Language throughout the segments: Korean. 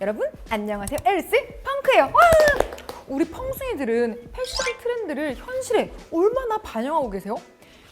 여러분 안녕하세요 엘스 펑크예요 와! 우리 펑순이들은 패션 트렌드를 현실에 얼마나 반영하고 계세요?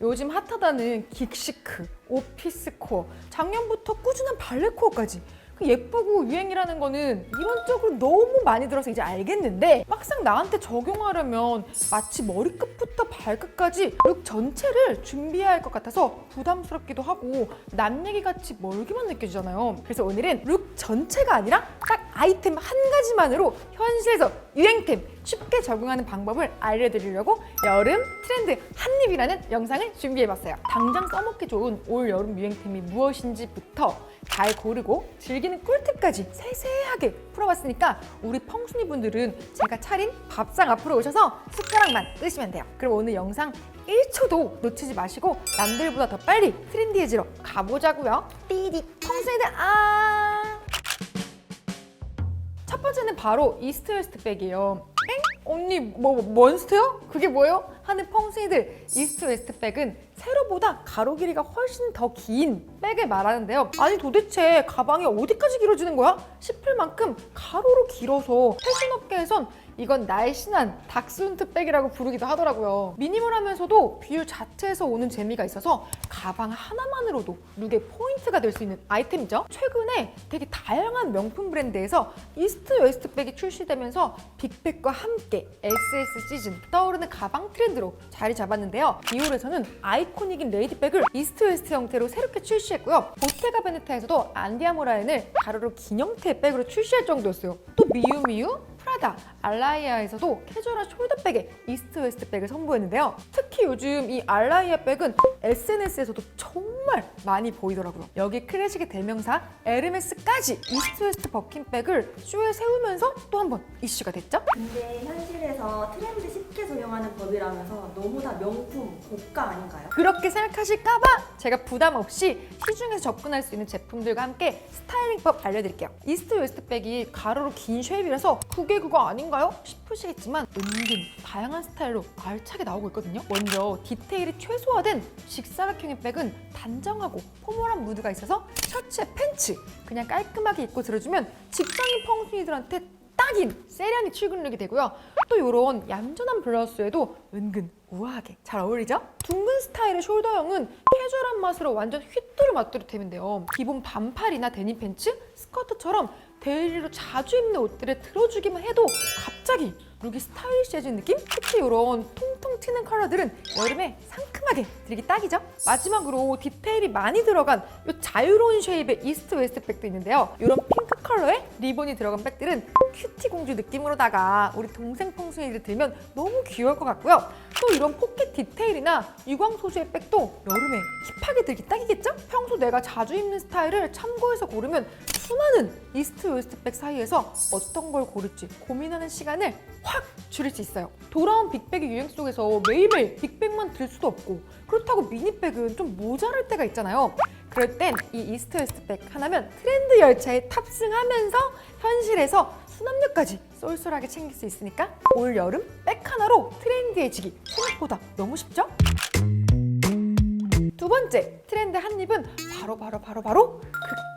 요즘 핫하다는 긱시크, 오피스 코어, 작년부터 꾸준한 발레 코어까지 그 예쁘고 유행이라는 거는 이론적으로 너무 많이 들어서 이제 알겠는데 막상 나한테 적용하려면 마치 머리끝부터 발끝까지 룩 전체를 준비해야 할 것 같아서 부담스럽기도 하고 남 얘기같이 멀기만 느껴지잖아요 그래서 오늘은 룩 전체가 아니라 딱 아이템 한 가지만으로 현실에서 유행템 쉽게 적용하는 방법을 알려드리려고 여름 트렌드 한입이라는 영상을 준비해봤어요. 당장 써먹기 좋은 올 여름 유행템이 무엇인지부터 잘 고르고 즐기는 꿀팁까지 세세하게 풀어봤으니까 우리 펑순이 분들은 제가 차린 밥상 앞으로 오셔서 숟가락만 뜨시면 돼요. 그럼 오늘 영상 1초도 놓치지 마시고 남들보다 더 빨리 트렌디해지러 가보자고요. 띠디 펑순이들 아! 첫 번째는 바로 이스트 웨스트 백이에요. 엥? 언니 뭐 몬스터요? 그게 뭐예요? 하는 펑순이들 이스트 웨스트 백은 세로보다 가로 길이가 훨씬 더 긴 백을 말하는데요. 아니 도대체 가방이 어디까지 길어지는 거야? 싶을 만큼 가로로 길어서 패션업계에선 이건 날씬한 닥스훈트 백이라고 부르기도 하더라고요. 미니멀하면서도 비율 자체에서 오는 재미가 있어서 가방 하나만으로도 룩의 포인트가 될 수 있는 아이템이죠. 최근에 되게 다양한 명품 브랜드에서 이스트 웨스트 백이 출시되면서 빅백과 함께 SS 시즌 떠오르는 가방 트렌드로 자리 잡았는데요. 디올에서는 아이코닉인 레이디백을 이스트 웨스트 형태로 새롭게 출시했고요. 보테가 베네타에서도 안디아모라인을 가로로 긴 형태의 백으로 출시할 정도였어요. 또 미유미유, 프라다, 알라이아에서도 캐주얼한 숄더백에 이스트 웨스트 백을 선보였는데요. 특히 요즘 이 알라이아 백은 SNS에서도 정말 많이 보이더라고요. 여기 클래식의 대명사 에르메스까지 이스트 웨스트 버킨백을 쇼에 세우면서 또 한 번 이슈가 됐죠. 근데 현실에서 트렌드 적용하는 법이라면서 너무 다 명품, 고가 아닌가요? 그렇게 생각하실까봐 제가 부담 없이 시중에서 접근할 수 있는 제품들과 함께 스타일링법 알려드릴게요. 이스트 웨스트 백이 가로로 긴 쉐입이라서 그게 그거 아닌가요? 싶으시겠지만 은근 다양한 스타일로 알차게 나오고 있거든요. 먼저 디테일이 최소화된 직사각형의 백은 단정하고 포멀한 무드가 있어서 셔츠에 팬츠 그냥 깔끔하게 입고 들어주면 직장인 펑순이들한테 딱인 세련이 출근룩이 되고요. 또 이런 얌전한 블라우스에도 은근 우아하게 잘 어울리죠? 둥근 스타일의 숄더형은 캐주얼한 맛으로 완전 휘뚜루마뚜루 되는데요. 기본 반팔이나 데님 팬츠, 스커트처럼 데일리로 자주 입는 옷들을 들어주기만 해도 갑자기 룩이 스타일리시해진 느낌? 특히 이런 통통 튀는 컬러들은 여름에 상큼하게 들기 딱이죠? 마지막으로 디테일이 많이 들어간 이 자유로운 쉐입의 이스트 웨스트 백도 있는데요. 이런 핑크 컬러에 리본이 들어간 백들은 큐티 공주 느낌으로다가 우리 동생 펑순이들 들면 너무 귀여울 것 같고요. 또 이런 포켓 디테일이나 유광 소재의 백도 여름에 힙하게 들기 딱이겠죠? 평소 내가 자주 입는 스타일을 참고해서 고르면 수많은 이스트 웨스트 백 사이에서 어떤 걸 고를지 고민하는 시간을 확 줄일 수 있어요. 돌아온 빅백의 유행 속에서 매일매일 빅백만 들 수도 없고 그렇다고 미니백은 좀 모자랄 때가 있잖아요. 그럴 땐 이 이스트 웨스트 백 하나면 트렌드 열차에 탑승하면서 현실에서 수납력까지 쏠쏠하게 챙길 수 있으니까 올 여름 백 하나로 트렌디해지기 생각보다 너무 쉽죠? 두 번째 트렌드 한 입은 바로 바로 바로 바로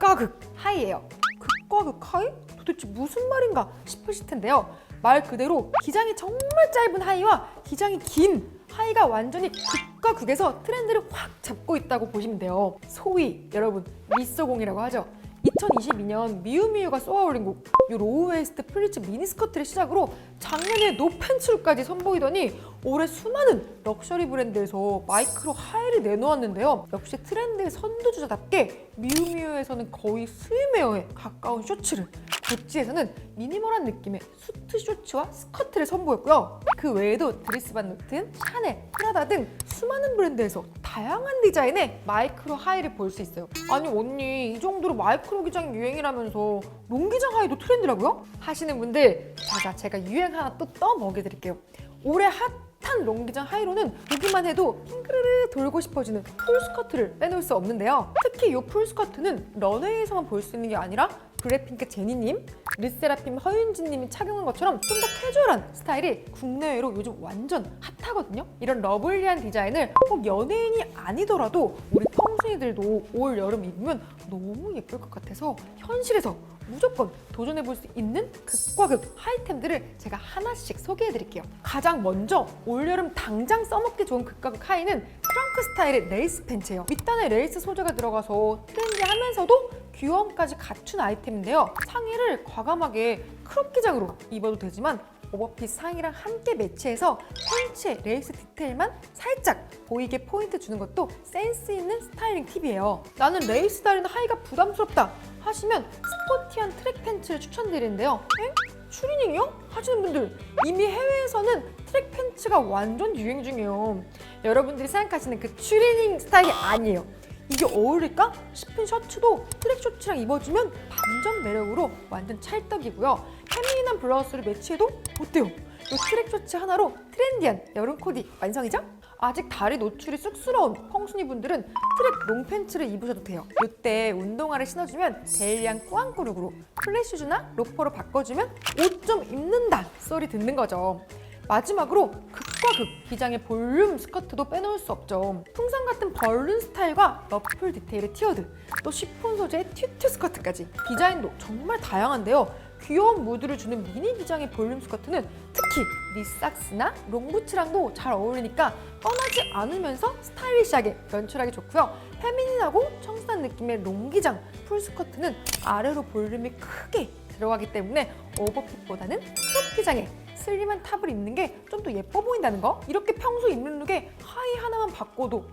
극과 극 하이예요. 극과 극 하이? 도대체 무슨 말인가 싶으실 텐데요. 말 그대로 기장이 정말 짧은 하이와 기장이 긴 하이가 완전히 극과 극에서 트렌드를 확 잡고 있다고 보시면 돼요. 소위 여러분 미소공이라고 하죠. 2022년 미우미우가 쏘아올린 곡, 이 로우 웨이스트 플리츠 미니스커트를 시작으로 작년에 노팬츠까지 선보이더니 올해 수많은 럭셔리 브랜드에서 마이크로 하이를 내놓았는데요. 역시 트렌드의 선두주자답게 미우미우에서는 거의 스위메어에 가까운 쇼츠를 구찌에서는 미니멀한 느낌의 수트 쇼츠와 스커트를 선보였고요. 그 외에도 드리스 반 노튼, 샤넬, 프라다 등 수많은 브랜드에서 다양한 디자인의 마이크로 하이를 볼 수 있어요. 아니 언니 이 정도로 마이크로 기장이 유행이라면서 롱기장 하이도 트렌드라고요? 하시는 분들 자자 제가 유행 하나 또 떠먹여드릴게요. 올해 핫 한 롱기장 하이로는 보기만 해도 핑크르르 돌고 싶어지는 풀스커트를 빼놓을 수 없는데요. 특히 이 풀스커트는 런웨이에서만 볼 수 있는 게 아니라 블랙핑크 제니님, 르세라핌 허윤진님이 착용한 것처럼 좀 더 캐주얼한 스타일이 국내외로 요즘 완전 핫하거든요. 이런 러블리한 디자인을 꼭 연예인이 아니더라도 우리 펑순이들도 올 여름 입으면 너무 예쁠 것 같아서 현실에서 무조건 도전해 볼 수 있는 극과 극 하이템들을 제가 하나씩 소개해 드릴게요. 가장 먼저 올여름 당장 써먹기 좋은 극과 극 하이는 트렁크 스타일의 레이스 팬츠예요. 밑단에 레이스 소재가 들어가서 트렌디하면서도 귀여움까지 갖춘 아이템인데요. 상의를 과감하게 크롭 기장으로 입어도 되지만 오버핏 상의랑 함께 매치해서 팬츠의 레이스 디테일만 살짝 보이게 포인트 주는 것도 센스 있는 스타일링 팁이에요. 나는 레이스 달린 하의가 부담스럽다 하시면 스포티한 트랙 팬츠를 추천드리는데요. 에? 추리닝이요? 하시는 분들 이미 해외에서는 트랙 팬츠가 완전 유행 중이에요. 여러분들이 생각하시는 그 추리닝 스타일이 아니에요. 이게 어울릴까 싶은 셔츠도 트랙 셔츠랑 입어주면 반전 매력으로 완전 찰떡이고요. 페미닌한 블라우스를 매치해도 어때요? 이 트랙 셔츠 하나로 트렌디한 여름 코디 완성이죠? 아직 다리 노출이 쑥스러운 펑순이 분들은 트랙 롱팬츠를 입으셔도 돼요. 이때 운동화를 신어주면 데일리한 꾸안꾸룩으로 플랫슈즈나 로퍼로 바꿔주면 옷 좀 입는다 소리 듣는 거죠. 마지막으로 극과 극 기장의 볼륨 스커트도 빼놓을 수 없죠. 풍선 같은 벌룬 스타일과 러플 디테일의 티어드, 또 쉬폰 소재의 튜트 스커트까지 디자인도 정말 다양한데요. 귀여운 무드를 주는 미니 기장의 볼륨 스커트는 특히 니삭스나 롱부츠랑도 잘 어울리니까 뻔하지 않으면서 스타일리시하게 연출하기 좋고요. 페미닌하고 청순한 느낌의 롱기장 풀 스커트는 아래로 볼륨이 크게 들어가기 때문에 오버핏보다는 크롭 기장에 슬림한 탑을 입는 게 좀 더 예뻐 보인다는 거 이렇게 평소 입는 룩에 하의 하나만 바꿔도 옷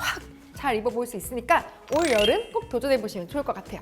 확 잘 입어볼 수 있으니까 올 여름 꼭 도전해보시면 좋을 것 같아요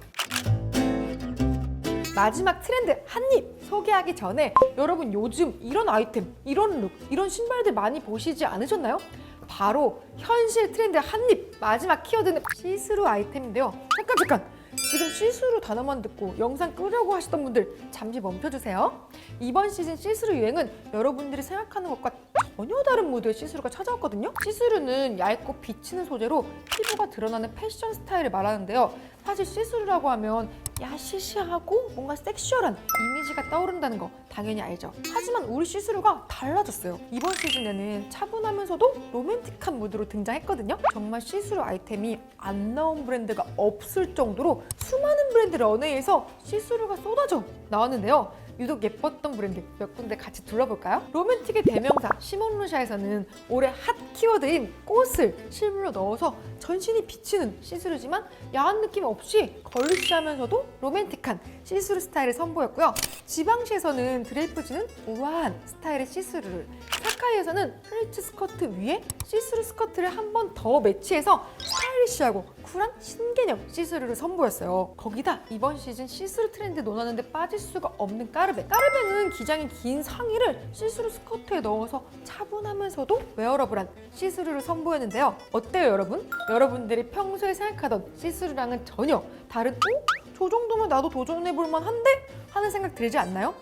마지막 트렌드 한 입 소개하기 전에 여러분 요즘 이런 아이템, 이런 룩, 이런 신발들 많이 보시지 않으셨나요? 바로 현실 트렌드 한 입 마지막 키워드는 시스루 아이템인데요. 잠깐 잠깐 지금 시스루 단어만 듣고 영상 끄려고 하시던 분들 잠시 멈춰주세요. 이번 시즌 시스루 유행은 여러분들이 생각하는 것과 전혀 다른 무드의 시스루가 찾아왔거든요. 시스루는 얇고 비치는 소재로 피부가 드러나는 패션 스타일을 말하는데요. 사실 시스루라고 하면 야시시하고 뭔가 섹슈얼한 이미지가 떠오른다는 거 당연히 알죠. 하지만 우리 시스루가 달라졌어요. 이번 시즌에는 차분하면서도 로맨틱한 무드로 등장했거든요. 정말 시스루 아이템이 안 나온 브랜드가 없을 정도로 수많은 브랜드 런웨이에서 시스루가 쏟아져 나왔는데요. 유독 예뻤던 브랜드 몇 군데 같이 둘러볼까요? 로맨틱의 대명사 시몬루샤에서는 올해 핫 키워드인 꽃을 실물로 넣어서 전신이 비치는 시스루지만 야한 느낌 없이 걸리시하면서도 로맨틱한 시스루 스타일을 선보였고요. 지방시에서는 드레이프지는 우아한 스타일의 시스루를 사카이에서는 플리츠 스커트 위에 시스루 스커트를 한 번 더 매치해서 스타일리시하고 쿨한 신개념 시스루를 선보였어요. 거기다 이번 시즌 시스루 트렌드 논하는데 빠질 수가 없는 까르베. 까르베는 기장이 긴 상의를 시스루 스커트에 넣어서 차분하면서도 웨어러블한 시스루를 선보였는데요. 어때요, 여러분? 여러분들이 평소에 생각하던 시스루랑은 전혀 다른 어? 저 정도면 나도 도전해볼 만한데? 하는 생각 들지 않나요?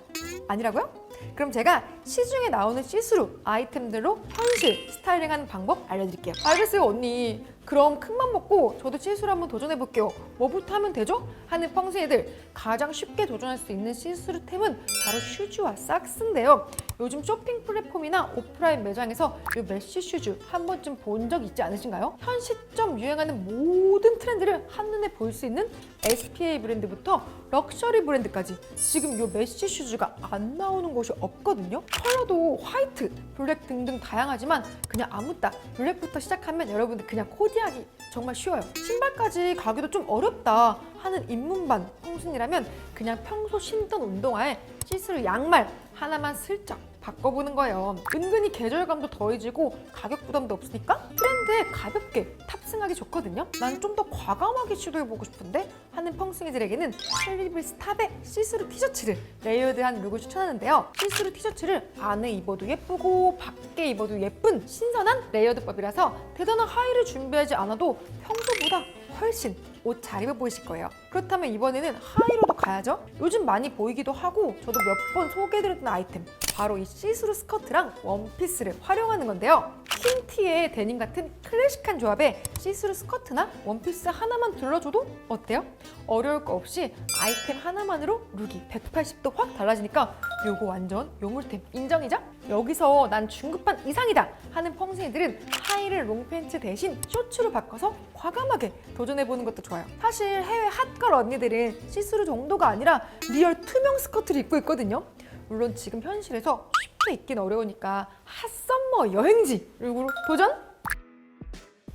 아니라고요? 그럼 제가 시중에 나오는 시스루 아이템들로 현실 스타일링하는 방법 알려드릴게요. 알겠어요 언니. 그럼 큰맘 먹고 저도 시스루 한번 도전해볼게요. 뭐부터 하면 되죠? 하는 펑스이들 가장 쉽게 도전할 수 있는 시스루템은 바로 슈즈와 삭스인데요. 요즘 쇼핑 플랫폼이나 오프라인 매장에서 이 메쉬 슈즈 한 번쯤 본 적 있지 않으신가요? 현 시점 유행하는 모든 트렌드를 한눈에 볼 수 있는 SPA 브랜드부터 럭셔리 브랜드까지 지금 이 메쉬 슈즈가 안 나오는 곳이 없거든요. 컬러도 화이트, 블랙 등등 다양하지만 그냥 아무따 블랙부터 시작하면 여러분들 그냥 코디하기 정말 쉬워요. 신발까지 가기도 좀 어렵다 하는 입문반 홍순이라면 그냥 평소 신던 운동화에 시스루 양말 하나만 슬쩍 바꿔보는 거예요. 은근히 계절감도 더해지고 가격 부담도 없으니까 트렌드에 가볍게 탑승하기 좋거든요. 난 좀 더 과감하게 시도해보고 싶은데 하는 펑숭이들에게는 슬리블 스탑의 시스루 티셔츠를 레이어드한 룩을 추천하는데요. 시스루 티셔츠를 안에 입어도 예쁘고 밖에 입어도 예쁜 신선한 레이어드법이라서 대단한 하의를 준비하지 않아도 평소보다 훨씬 옷 잘 입어 보이실 거예요. 그렇다면 이번에는 하의로도 가야죠. 요즘 많이 보이기도 하고 저도 몇 번 소개해드렸던 아이템 바로 이 시스루 스커트랑 원피스를 활용하는 건데요. 흰 티에 데님 같은 클래식한 조합에 시스루 스커트나 원피스 하나만 둘러줘도 어때요? 어려울 거 없이 아이템 하나만으로 룩이 180도 확 달라지니까 요거 완전 요물템 인정이죠? 여기서 난 중급반 이상이다 하는 펑생이들은 하의를 롱팬츠 대신 쇼츠로 바꿔서 과감하게 도전해보는 것도 좋아요. 좋아요. 사실 해외 핫걸 언니들은 시스루 정도가 아니라 리얼 투명 스커트를 입고 있거든요. 물론 지금 현실에서 쉽게 입긴 어려우니까 핫썸머 여행지 룩으로 도전!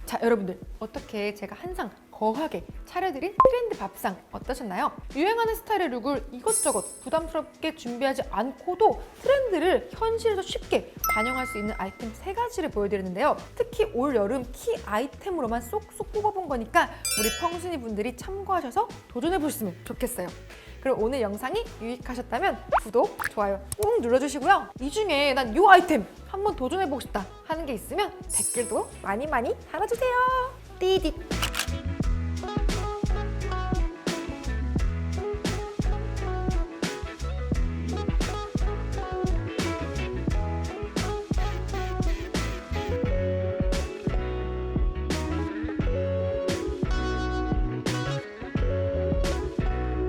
자 여러분들 어떻게 제가 한상 거하게 차려드린 트렌드 밥상 어떠셨나요? 유행하는 스타일의 룩을 이것저것 부담스럽게 준비하지 않고도 트렌드를 현실에서 쉽게 반영할 수 있는 아이템 세 가지를 보여드렸는데요. 특히 올 여름 키 아이템으로만 쏙쏙 뽑아본 거니까 우리 펑순이 분들이 참고하셔서 도전해보셨으면 좋겠어요. 그럼 오늘 영상이 유익하셨다면 구독, 좋아요 꾹 눌러주시고요. 이 중에 난 이 아이템 한번 도전해보고 싶다 하는 게 있으면 댓글도 많이 많이 달아주세요. 띠디